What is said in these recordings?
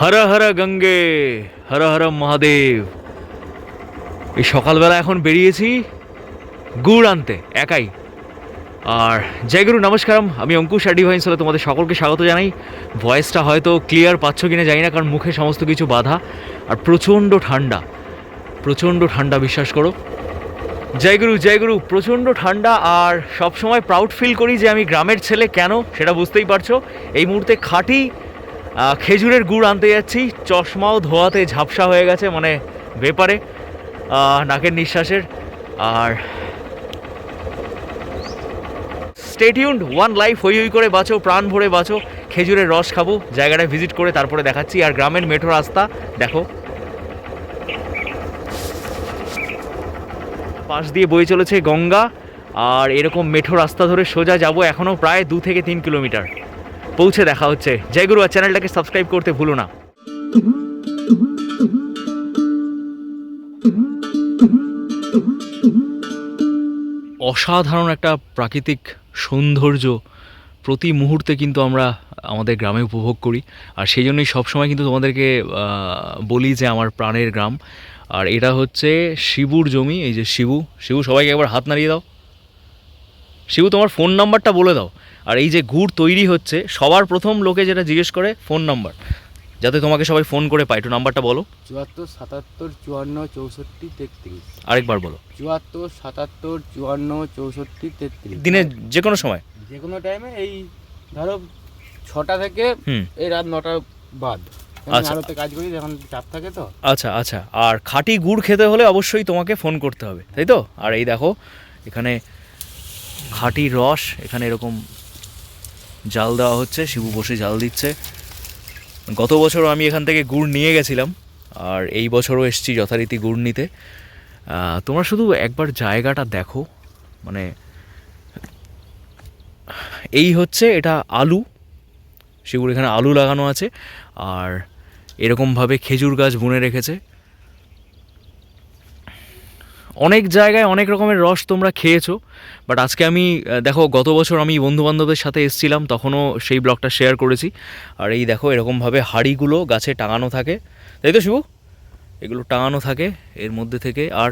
হর হর গঙ্গে, হর হর মহাদেব। এই সকালবেলা এখন বেরিয়েছি গুড় আনতে, একাই। আর জয় গুরু, নমস্কারম। আমি অঙ্কুশ আডি ভাইন্সলে তোমাদের সকলকে স্বাগত জানাই। ভয়েসটা হয়তো ক্লিয়ার পাচ্ছ কিনা জানি না, কারণ মুখে সমস্ত কিছু বাধা আর প্রচণ্ড ঠান্ডা। প্রচণ্ড ঠান্ডা, বিশ্বাস করো। জয় গুরু জয় গুরু, প্রচণ্ড ঠান্ডা আর সবসময় প্রাউড ফিল করি যে আমি গ্রামের ছেলে কেন, সেটা বুঝতেই পারছ। এই মুহূর্তে খাঁটি খেজুরের গুড় আনতে যাচ্ছি। চশমাও ধোয়াতে ঝাপসা হয়ে গেছে মানে ব্যাপারে নাকের নিঃশ্বাসের। আর স্টেটিউন্ড ওয়ান লাইফ হই হই করে বাঁচো, প্রাণ ভরে বাঁচো। খেজুরের রস খাব, জায়গাটা ভিজিট করে তারপরে দেখাচ্ছি। আর গ্রামের মেঠো রাস্তা, দেখো। পাশ দিয়ে বয়ে চলেছে গঙ্গা, আর এরকম মেঠো রাস্তা ধরে সোজা যাব এখনও প্রায় দু থেকে তিন কিলোমিটার। পৌঁছে দেখা হচ্ছে। জয় গুরু আর চ্যানেলটাকে সাবস্ক্রাইব করতে ভুলো না। অসাধারণ একটা প্রাকৃতিক সৌন্দর্য প্রতি মুহূর্তে কিন্তু আমরা আমাদের গ্রামে উপভোগ করি। আর সেই জন্যই সবসময় কিন্তু তোমাদেরকে বলি যে আমার প্রাণের গ্রাম। আর এটা হচ্ছে শিবুর জমি, এই যে শিবু। শিবু, সবাইকে একবার হাত নাড়িয়ে দাও। শিবু তোমার ফোন নাম্বারটা বলে দাও। আর এই যে গুড় তৈরি হচ্ছে সবার প্রথম লোকে যেটা জিজ্ঞেস করে ফোন নাম্বার যাতে তোমাকে সবাই ফোন করে পায় একটু নাম্বারটা বলো। চুয়াত্তর সাতাত্তর চুয়ান্ন চৌষট্টি তেত্রিশ। আরেকবার বলো। চুয়াত্তর সাতাত্তর চুয়ান্ন চৌষট্টি তেত্রিশ। দিনে যে কোনো সময়। যে কোনো টাইমে এই ধরো ছটা থেকে এই রাত নটা বাদ। আচ্ছা। কাজ করি যখন চাপ থাকে তো। আচ্ছা আচ্ছা। আর খাঁটি গুড় খেতে হলে অবশ্যই তোমাকে ফোন করতে হবে তাই তো? আর এই দেখো এখানে খাঁটি রস, এখানে এরকম জাল দেওয়া হচ্ছে, শিবু বসে জাল দিচ্ছে। গত বছরও আমি এখান থেকে গুড় নিয়ে গেছিলাম, আর এই বছরও এসেছি যথারীতি গুড় নিতে। তোমরা শুধু একবার জায়গাটা দেখো মানে এই হচ্ছে এটা আলু, শিবুর এখানে আলু লাগানো আছে, আর এরকমভাবে খেজুর গাছ বুনে রেখেছে। অনেক জায়গায় অনেক রকমের রস তোমরা খেয়েছো বাট আজকে আমি দেখো, গত বছর আমি বন্ধু বান্ধবদের সাথে এসেছিলাম, তখনও সেই ব্লগটা শেয়ার করেছি। আর এই দেখো, এরকমভাবে হাড়িগুলো গাছে টাঙানো থাকে। তাই তো শিবু? এগুলো টাঙানো থাকে এর মধ্যে থেকে। আর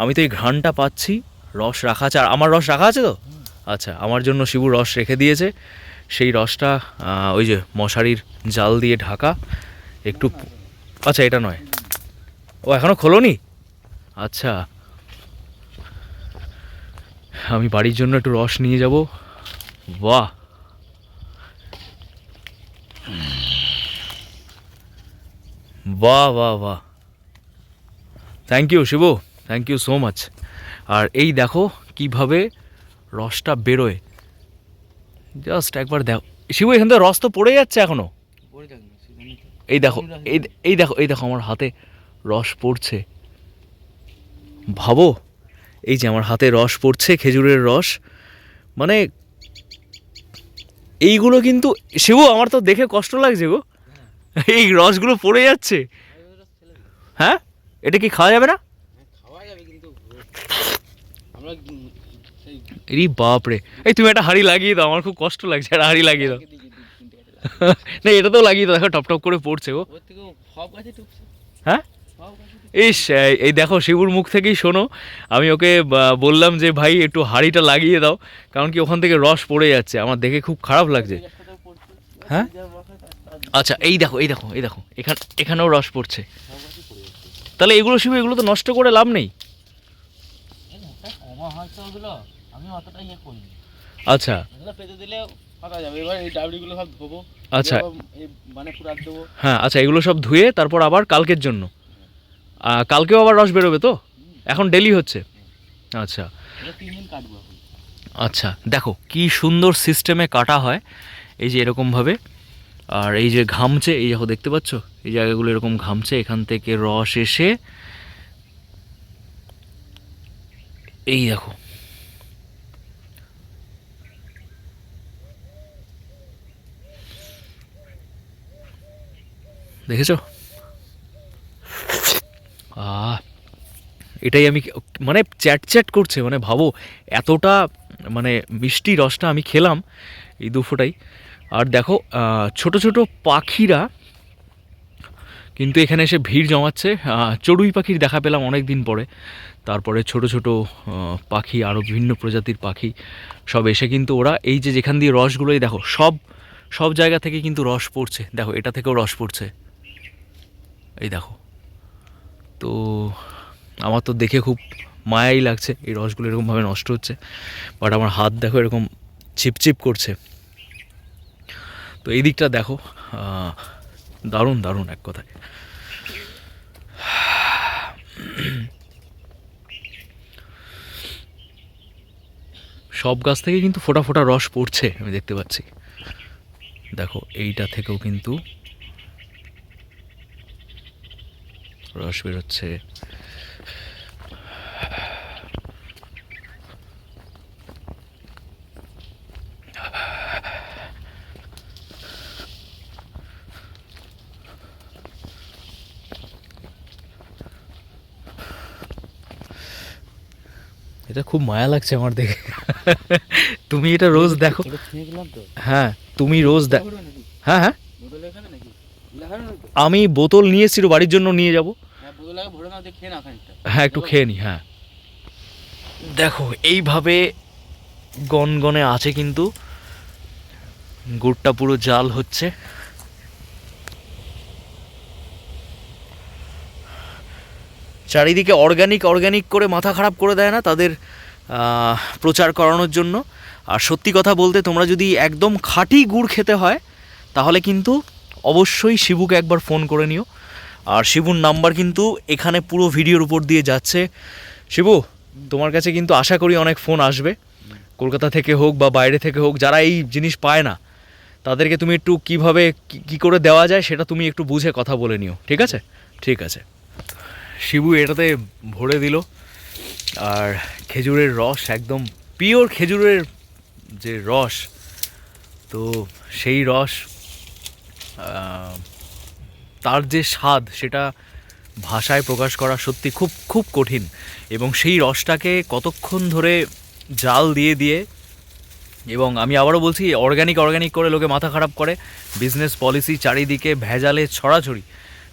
আমি তো এই ঘ্রাণটা পাচ্ছি, রস রাখা আছে। আর আমার রস রাখা আছে তো? আচ্ছা আমার জন্য শিবু রস রেখে দিয়েছে। সেই রসটা ওই যে মশারির জাল দিয়ে ঢাকা, একটু আচ্ছা এটা নয়। ও এখনও খোলোনি? আচ্ছা। আমি বাড়ির জন্য একটু রস নিয়ে যাব। বাহ! বাহ বাহ বাহ। Thank you Shibu. Thank you so much আর এই দেখো কীভাবে রসটা বেরোয়। জাস্ট একবার দেখো শিবু এখান থেকে রস তো পড়ে যাচ্ছে এখনও। এই দেখো এই এই দেখো এই দেখো আমার হাতে রস পড়ছে। ভাবো। এই যে আমার হাতে রস পড়ছে খেজুরের রস। মানে এইগুলো কিন্তু শিবু আমার তো দেখে কষ্ট লাগছে গো। এই রসগুলো পড়ে যাচ্ছে। হ্যাঁ? এটা কি খাওয়া যাবে না? এই বাপ রে এই তুমি একটা হাঁড়ি লাগিয়ে দাও আমার খুব কষ্ট লাগছে একটা হাঁড়ি লাগিয়ে দাও। না এটা তো লাগিয়ে দাও দেখো টপ টপ করে পড়ছে টুকছে। হ্যাঁ? ইস এই- এই দেখো শিবুর মুখ থেকেই শোনো। আমি ওকে বললাম যে ভাই একটু হাঁড়িটা লাগিয়ে দাও কারণ কি ওখান থেকে রস পড়ে যাচ্ছে। আমার দেখে খুব খারাপ লাগছে। হ্যাঁ? আচ্ছা এই দেখো এই দেখো এই দেখো এখান এখানেও রস পড়ছে। তাহলে এগুলো শিবু এগুলো তো নষ্ট করে লাভ নেই। অতটা ইয়ে করিনি আচ্ছা এগুলো সব আচ্ছা হ্যাঁ আচ্ছা এগুলো সব ধুয়ে তারপর আবার কালকের জন্য। কালকেও আবার রস বেরোবে তো? এখন ডেলি হচ্ছে। আচ্ছা। আচ্ছা দেখো কি সুন্দর সিস্টেমে কাটা হয়। এই যে এরকমভাবে আর এই যে ঘামছে এই দেখো দেখতে পাচ্ছ? এই জায়গাগুলো এরকম ঘামছে এখান থেকে রস এসে এই দেখো। দেখেছ? এটাই আমি মানে চ্যাট চ্যাট করছে মানে ভাবো এতটা মানে মিষ্টি রসটা আমি খেলাম এই দুফোটাই। আর দেখো ছোট ছোট পাখিরা কিন্তু এখানে এসে ভিড় জমাচ্ছে। চড়ুই পাখির দেখা পেলাম অনেক দিন পরে। তারপরে ছোট ছোট পাখি আরও বিভিন্ন প্রজাতির পাখি সব এসে কিন্তু ওরা এই যে যেখান দিয়ে রসগুলোই দেখো, সব সব জায়গা থেকে কিন্তু রস পড়ছে। দেখো, এটা থেকেও রস পড়ছে। এই দেখো। তো আমার তো দেখে খুব মায়াই লাগছে। এই রসগুলো এরকমভাবে নষ্ট হচ্ছে বাট আমার হাত দেখো এরকম চিপচিপ করছে। তো এই দিকটা দেখো দারুণ দারুণ এক কথায়। সব গাছ থেকে কিন্তু ফোটা ফোটা রস পড়ছে, আমি দেখতে পাচ্ছি। দেখো, এইটা থেকেও কিন্তু রস বেরোচ্ছে। এটা খুব মায়া লাগছে আমার দেখে। তুমি এটা রোজ দেখো। হ্যাঁ তুমি রোজ দেখো হ্যাঁ হ্যাঁ। আমি বোতল নিয়েছি তো বাড়ির জন্য নিয়ে যাব। হ্যাঁ হ্যাঁ একটু খেয়ে নি হ্যাঁ। দেখো এইভাবে গনগনে আছে কিন্তু গুড়টা পুরো জাল হচ্ছে। চারিদিকে অর্গানিক অর্গানিক করে মাথা খারাপ করে দেয় না তাদের প্রচার করানোর জন্য। আর সত্যি কথা বলতে তোমরা যদি একদম খাঁটি গুড় খেতে হয়, তাহলে কিন্তু অবশ্যই শিবুকে একবার ফোন করে নিও। আর শিবুর নাম্বার কিন্তু এখানে পুরো ভিডিওর উপর দিয়ে যাচ্ছে। শিবু, তোমার কাছে কিন্তু আশা করি অনেক ফোন আসবে। কলকাতা থেকে হোক বা বাইরে থেকে হোক, যারা এই জিনিস পায় না, তাদেরকে তুমি একটু কীভাবে কি করে দেওয়া যায় সেটা তুমি একটু বুঝে কথা বলে নিও। ঠিক আছে? ঠিক আছে। শিবু এটাতে ভরে দিল। আর খেজুরের রস, একদম পিওর খেজুরের যে রস, তো সেই রস তার যে স্বাদ সেটা ভাষায় প্রকাশ করা সত্যি খুব খুব কঠিন। এবং সেই রসটাকে কতক্ষণ ধরে জাল দিয়ে দিয়ে এবং আমি আবারও বলছি অর্গানিক অর্গানিক করে লোকে মাথা খারাপ করে। বিজনেস পলিসি চারিদিকে ভেজালে ছড়াছড়ি।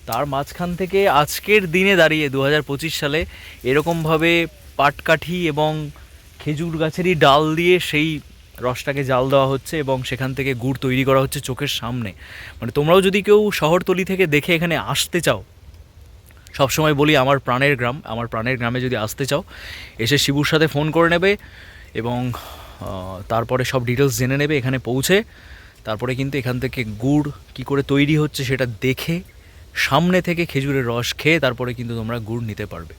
তার মাঝখান থেকে আজকের দিনে দাঁড়িয়ে দু হাজার পঁচিশ সালে এরকমভাবে পাটকাঠি এবং খেজুর গাছেরই ডাল দিয়ে সেই রসটাকে জাল দেওয়া হচ্ছে এবং সেখান থেকে গুড় তৈরি করা হচ্ছে চোখের সামনে। মানে তোমরাও যদি কেউ শহরতলি থেকে দেখে এখানে আসতে চাও, সবসময় বলি আমার প্রাণের গ্রাম, আমার প্রাণের গ্রামে যদি আসতে চাও, এসে শিবুর সাথে ফোন করে নেবে এবং তারপরে সব ডিটেলস জেনে নেবে এখানে পৌঁছে। তারপরে কিন্তু এখান থেকে গুড় কি করে তৈরি হচ্ছে সেটা দেখে সামনে থেকে খেজুরের রস খেয়ে তারপরে কিন্তু তোমরা গুড় নিতে পারবে।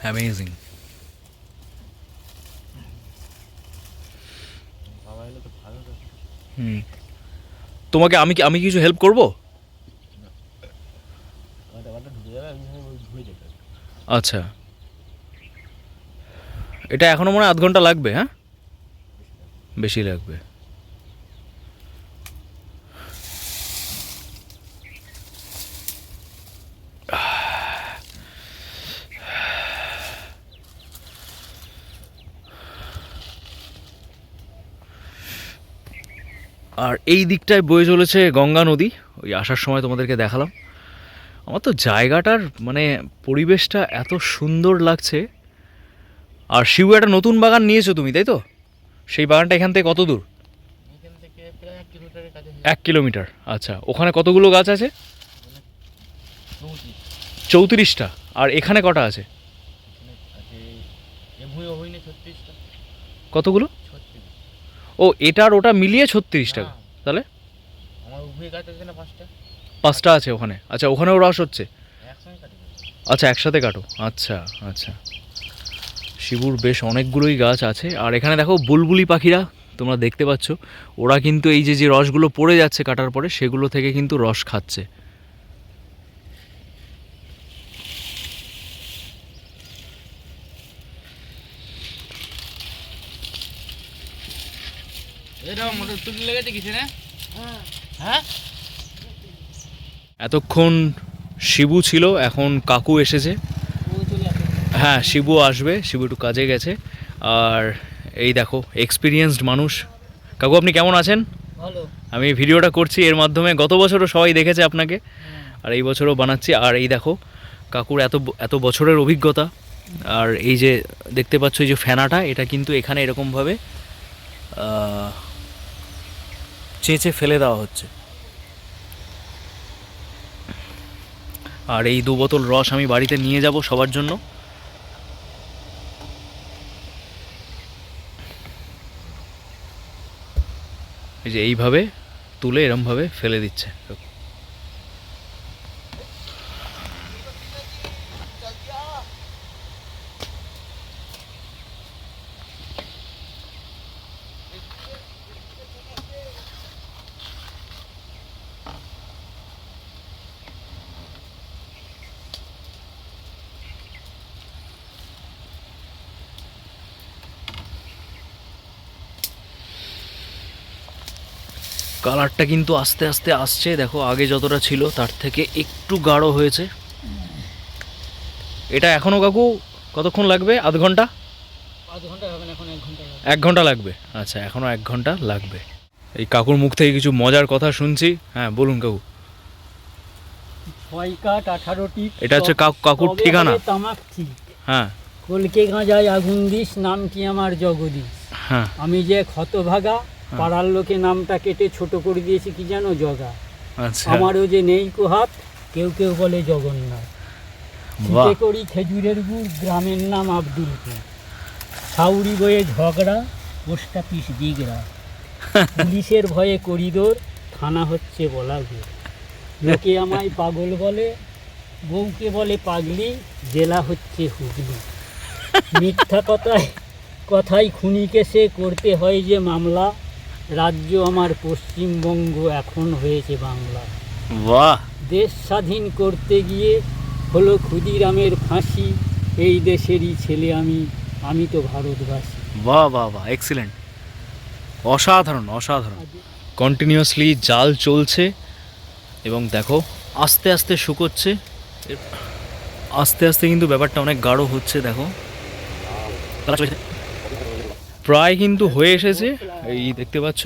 Amazing hmm. তোমাকে আমি আমি কিছু হেল্প করব? আচ্ছা। এটা এখনও মনে হয় আধ ঘণ্টা লাগবে হ্যাঁ? বেশি লাগবে। আর এই দিকটায় বয়ে চলেছে গঙ্গা নদী। ওই আসার সময় তোমাদেরকে দেখালাম। আমার তো জায়গাটার মানে পরিবেশটা এত সুন্দর লাগছে। আর শিউ একটা নতুন বাগান নিয়েছো তুমি তাই তো? সেই বাগানটা এখান থেকে কত দূর? থেকে এক কিলোমিটার আচ্ছা। ওখানে কতগুলো গাছ আছে? চৌত্রিশটা। আর এখানে কটা আছে? কতগুলো? ও এটার ওটা মিলিয়ে ছত্রিশটা। না, তাহলে? পাঁচটা? আছে ওখানে। আচ্ছা ওখানেও রস হচ্ছে? আচ্ছা একসাথে কাটো। আচ্ছা আচ্ছা। শিবুর বেশ অনেকগুলোই গাছ আছে। আর এখানে দেখো বুলবুলি পাখিরা, তোমরা দেখতে পাচ্ছ। ওরা কিন্তু এই যে যে রসগুলো পড়ে যাচ্ছে কাটার পরে, সেগুলো থেকে কিন্তু রস খাচ্ছে। হ্যাঁ? এতক্ষণ শিবু ছিল, এখন কাকু এসেছে। হ্যাঁ শিবু আসবে শিবু একটু কাজে গেছে। আর এই দেখো এক্সপিরিয়েন্সড মানুষ। কাকু আপনি কেমন আছেন? আমি এই ভিডিওটা করছি এর মাধ্যমে গত বছরও সবাই দেখেছে আপনাকে। আর এই বছরও বানাচ্ছি। আর এই দেখো কাকুর এত এত বছরের অভিজ্ঞতা। আর এই যে দেখতে পাচ্ছ এই যে ফেনাটা এটা কিন্তু এখানে এরকমভাবে চেঁচে ফেলে দেওয়া হচ্ছে। আর এই দু বোতল রস আমি বাড়িতে নিয়ে যাব সবার জন্য। এই যে এইভাবে তুলে এরমভাবে ফেলে দিচ্ছে। কালারটা কিন্তু আস্তে আস্তে আসছে। দেখো আগে যতটা ছিল তার থেকে একটু গাঢ় হয়েছে। এটা এখনও কাকু কতক্ষণ লাগবে? আধ ঘণ্টা? এক ঘণ্টা লাগবে। আচ্ছা এখনও এক ঘণ্টা লাগবে। এই কাকুর মুখ থেকে কিছু মজার কথা শুনছি। হ্যাঁ বলুন কাকু। এটা হচ্ছে কাকু কাকুর ঠিকানা। হ্যাঁ। কলকে গাঁজায় আগুন দিস নাম কি আমার জগদীশ? হ্যাঁ। আমি যে ক্ষতভাগা পাড়ার লোকে নামটা কেটে ছোট করে দিয়েছে কি জানো জগা? আচ্ছা। আমারও যে নেই কো হাত কেউ কেউ বলে জগন্নাথ। বাহ। করি খেজুরের গুড় গ্রামের নাম আব্দুলপুর। সাউরি বয়ে ঝগড়া পোস্ট অফিস দিগড়া পুলিশের ভয়ে করিডোর থানা হচ্ছে বলাগুর লোকে আমায় পাগল বলে বউকে বলে পাগলি জেলা হচ্ছে হুগলি। মিথ্যা কথায় কথাই খুনিকে সে করতে হয় যে মামলা। রাজ্য আমার পশ্চিমবঙ্গ এখন হয়েছে বাংলা। বাহ। দেশ স্বাধীন করতে গিয়ে হলো ক্ষুদিরামের ফাঁসি এই দেশেরই ছেলে আমি আমি তো ভারতবাসী। বাহ বাহ বাহ এক্সিলেন্ট অসাধারণ অসাধারণ। কন্টিনিউয়াসলি জাল চলছে এবং দেখো আস্তে আস্তে শুকোচ্ছে। আস্তে আস্তে কিন্তু ব্যাপারটা অনেক গাঢ় হচ্ছে দেখো। প্রায় কিন্তু হয়ে এসেছে। এই দেখতে পাচ্ছ।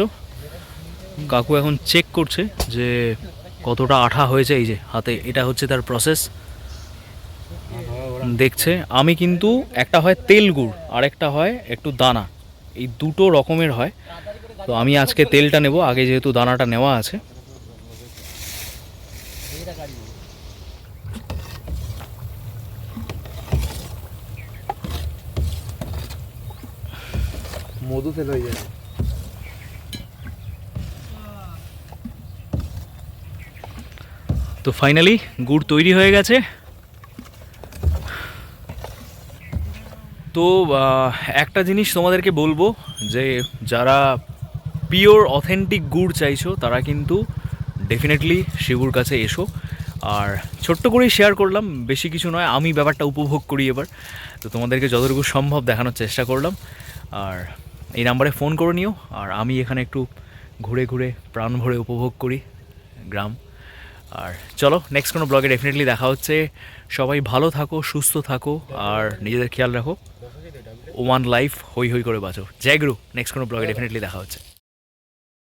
কাকু এখন চেক করছে যে কতটা আঠা হয়েছে এই যে হাতে। এটা হচ্ছে তার প্রসেস দেখছে। আমি কিন্তু একটা হয় তেল গুড় আর একটা হয় একটু দানা। এই দুটো রকমের হয়। তো আমি আজকে তেলটা নেব। আগে যেহেতু দানাটা নেওয়া আছে। মধু ফেল হয়ে যায়। তো ফাইনালি গুড় তৈরি হয়ে গেছে। তো একটা জিনিস তোমাদেরকে বলব যে, যারা পিওর অথেন্টিক গুড় চাইছো, তারা কিন্তু ডেফিনেটলি শিবুর কাছে এসো। আর ছোট্ট করেই শেয়ার করলাম, বেশি কিছু নয়, আমি ব্যাপারটা উপভোগ করি এবার। তো তোমাদেরকে যতটুকু সম্ভব দেখানোর চেষ্টা করলাম। আর এই নাম্বারে ফোন করে নিও, আর আমি এখানে একটু ঘুরে ঘুরে প্রাণ ভরে উপভোগ করি গ্রাম। আর চলো নেক্সট কোনো ব্লগে ডেফিনেটলি দেখা হচ্ছে। সবাই ভালো থাকো, সুস্থ থাকো, আর নিজেদের খেয়াল রাখো। ওয়ান লাইফ হই হই করে বাঁচো। জয় গুরু নেক্সট কোনো ব্লগে ডেফিনেটলি দেখা হচ্ছে।